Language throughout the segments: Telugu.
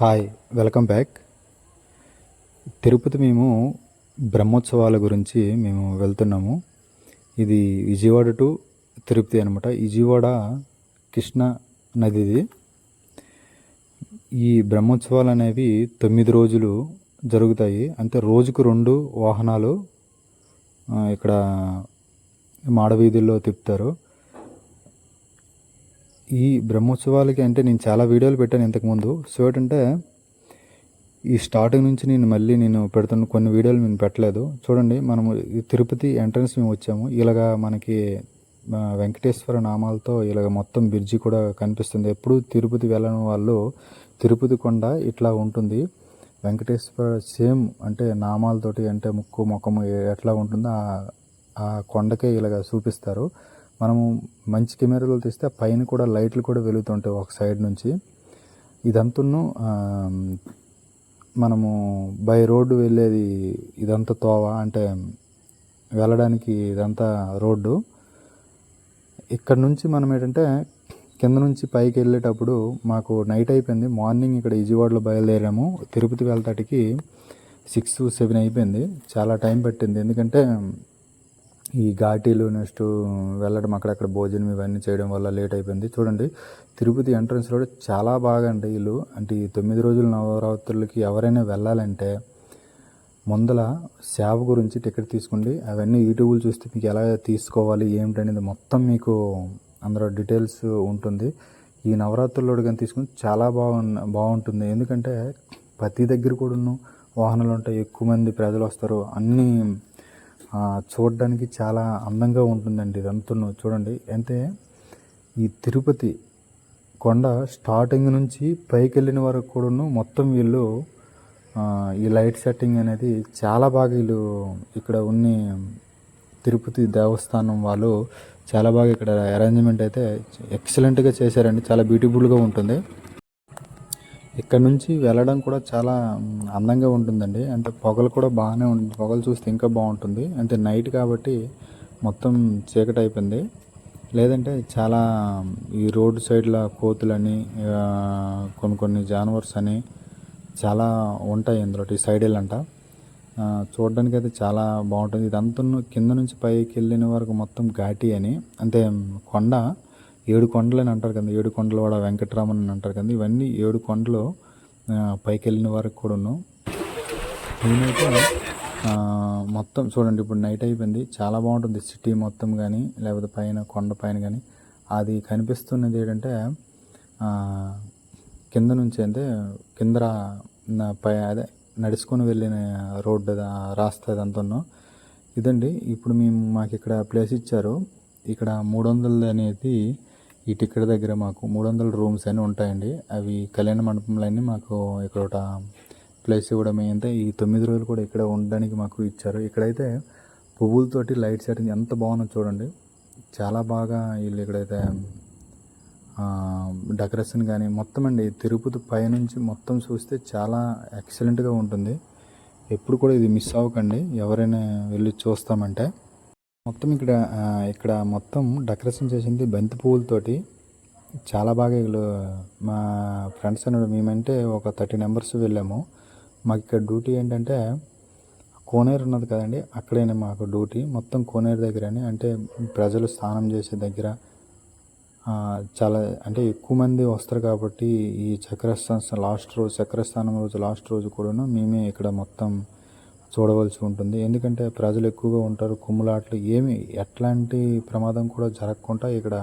Hi welcome back. తిరుపతి మేము బ్రహ్మోత్సవాల గురించి మేము వెళ్తున్నాము. ఇది విజయవాడ టు తిరుపతి అనమాట విజయవాడ కృష్ణ నదిది. ఈ బ్రహ్మోత్సవాలు అనేవి తొమ్మిది రోజులు జరుగుతాయి. అంటే రోజుకు రెండు వాహనాలు ఇక్కడ మాడవీధుల్లో తిప్పుతారు. ఈ బ్రహ్మోత్సవాలకి అంటే నేను చాలా వీడియోలు పెట్టాను ఇంతకుముందు. సో ఏంటంటే ఈ స్టార్టింగ్ నుంచి నేను మళ్ళీ నేను పెడుతున్న కొన్ని వీడియోలు నేను పెట్టలేదు. చూడండి మనము తిరుపతి ఎంట్రన్స్ మేము వచ్చాము. ఇలాగా మనకి వెంకటేశ్వర నామాలతో ఇలాగ మొత్తం బ్రిడ్జి కూడా కనిపిస్తుంది. ఎప్పుడు తిరుపతి వెళ్ళని వాళ్ళు తిరుపతి కొండ ఇట్లా ఉంటుంది. వెంకటేశ్వర సేమ్ అంటే నామాలతోటి అంటే ముక్కు ముఖము ఎట్లా ఉంటుందో ఆ- ఆ కొండకే ఇలాగ చూపిస్తారు. మనము మంచి కెమెరాలో తీస్తే పైన కూడా లైట్లు కూడా వెలుగుతుంటాయి ఒక సైడ్ నుంచి. ఇదంతను మనము బై రోడ్డు వెళ్ళేది ఇదంతా తోవ అంటే వెళ్ళడానికి ఇదంతా రోడ్డు. ఇక్కడ నుంచి మనం ఏంటంటే కింద నుంచి పైకి వెళ్ళేటప్పుడు మాకు నైట్ అయిపోయింది. మార్నింగ్ ఇక్కడ విజయవాడలో బయలుదేరాము. తిరుపతి వెళ్తాటికి సిక్స్ సెవెన్ అయిపోయింది. చాలా టైం పట్టింది. ఎందుకంటే ఈ ఘాటీలు నెక్స్ట్ వెళ్ళడం అక్కడక్కడ భోజనం ఇవన్నీ చేయడం వల్ల లేట్ అయిపోయింది. చూడండి తిరుపతి ఎంట్రన్స్ రోడ్ చాలా బాగా అండి వీళ్ళు అంటే ఈ తొమ్మిది రోజుల నవరాత్రులకి ఎవరైనా వెళ్ళాలంటే ముందల సేవ గురించి టికెట్ తీసుకోండి. అవన్నీ యూట్యూబ్లో చూస్తే మీకు ఎలా తీసుకోవాలి ఏమిటనేది మొత్తం మీకు అందులో డీటెయిల్స్ ఉంటుంది. ఈ నవరాత్రుల్లో కానీ తీసుకుని చాలా బాగు బాగుంటుంది. ఎందుకంటే ప్రతి దగ్గర కూడాను వాహనాలు ఉంటాయి. ఎక్కువ మంది ప్రజలు వస్తారు. అన్నీ చూడడానికి చాలా అందంగా ఉంటుందండి ఇదంతను చూడండి. అంటే ఈ తిరుపతి కొండ స్టార్టింగ్ నుంచి పైకి వెళ్ళిన వరకు కూడాను మొత్తం వీళ్ళు ఈ లైట్ సెట్టింగ్ అనేది చాలా బాగా వీళ్ళు ఇక్కడ ఉన్ని తిరుపతి దేవస్థానం వాళ్ళు చాలా బాగా ఇక్కడ అరేంజ్మెంట్ అయితే ఎక్సలెంట్గా చేశారండి. చాలా బ్యూటిఫుల్గా ఉంటుంది. ఇక్కడ నుంచి వెళ్ళడం కూడా చాలా అందంగా ఉంటుందండి. అంటే పొగలు కూడా బాగానే ఉంటుంది పొగలు చూస్తే ఇంకా బాగుంటుంది. అంటే నైట్ కాబట్టి మొత్తం చీకటి అయిపోయింది. లేదంటే చాలా ఈ రోడ్డు సైడ్ల కోతులని కొన్ని కొన్ని జానవర్స్ అని చాలా ఉంటాయి ఇందులో ఈ సైడ్ వెళ్ళంట చూడడానికి అయితే చాలా బాగుంటుంది. ఇదంతా కింద నుంచి పైకి వెళ్ళిన వరకు మొత్తం ఘాటి అని. అంటే కొండ ఏడు కొండలు అని అంటారు కదా ఏడు కొండల వాడ వెంకటరామన్ అని అంటారు కదా ఇవన్నీ ఏడు కొండలు పైకి వెళ్ళిన వరకు కూడాను. నేనైతే మొత్తం చూడండి ఇప్పుడు నైట్ అయిపోయింది. చాలా బాగుంటుంది సిటీ మొత్తం కానీ లేకపోతే పైన కొండ పైన కానీ అది కనిపిస్తున్నది ఏంటంటే కింద నుంచి అంటే కింద పై అదే నడుచుకొని వెళ్ళిన రోడ్డు రాస్తా అదంతా ఇదండి ఇప్పుడు మేము మాకు ఇక్కడ ప్లేస్ ఇచ్చారు. ఇక్కడ మూడు వందలు అనేది ఈ టికెట్ దగ్గర మాకు మూడు వందల రూమ్స్ అని ఉంటాయండి. అవి కళ్యాణ మండపంలో అన్నీ మాకు ఇక్కడ ఒక ప్లేస్ ఇవ్వడం ఏంటంటే ఈ తొమ్మిది రోజులు కూడా ఇక్కడ ఉండడానికి మాకు ఇచ్చారు. ఇక్కడైతే పువ్వులతోటి లైట్ సెట్టింగ్ ఎంత బాగుందో చూడండి. చాలా బాగా వీళ్ళు ఇక్కడైతే డెకరేషన్ కానీ మొత్తం అండి. తిరుపతి పైనుంచి మొత్తం చూస్తే చాలా ఎక్సలెంట్గా ఉంటుంది. ఎప్పుడు కూడా ఇది మిస్ అవ్వకండి. ఎవరైనా వెళ్ళి చూస్తామంటే. మొత్తం ఇక్కడ ఇక్కడ మొత్తం డెకరేషన్ చేసింది బంతి పువ్వులతోటి చాలా బాగా వీళ్ళు మా ఫ్రెండ్స్ అన్నాడు మేమంటే ఒక థర్టీ మెంబర్స్ వెళ్ళాము. మాకు ఇక్కడ డ్యూటీ ఏంటంటే కోనేరు ఉన్నది కదండి అక్కడేనే మాకు డ్యూటీ. మొత్తం కోనేరు దగ్గరని అంటే ప్రజలు స్నానం చేసే దగ్గర చాలా అంటే ఎక్కువ మంది వస్తారు కాబట్టి ఈ చక్రస్థానం లాస్ట్ రోజు చక్రస్థానం రోజు లాస్ట్ రోజు కూడాను మేమే ఇక్కడ మొత్తం చూడవలసి ఉంటుంది. ఎందుకంటే ప్రజలు ఎక్కువగా ఉంటారు కుమ్ములాట్లు ఏమి ఎట్లాంటి ప్రమాదం కూడా జరగకుండా ఇక్కడ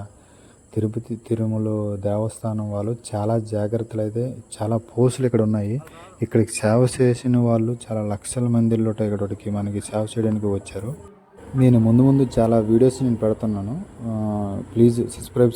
తిరుపతి తిరుమల దేవస్థానం వాళ్ళు చాలా జాగ్రత్తలు అయితే చాలా పోస్టులు ఇక్కడ ఉన్నాయి. ఇక్కడికి సేవ చేసిన వాళ్ళు చాలా లక్షల మందిలో ఇక్కడికి మనకి సేవ చేయడానికి వచ్చారు. నేను ముందు ముందు చాలా వీడియోస్ నేను పెడుతున్నాను. Please subscribe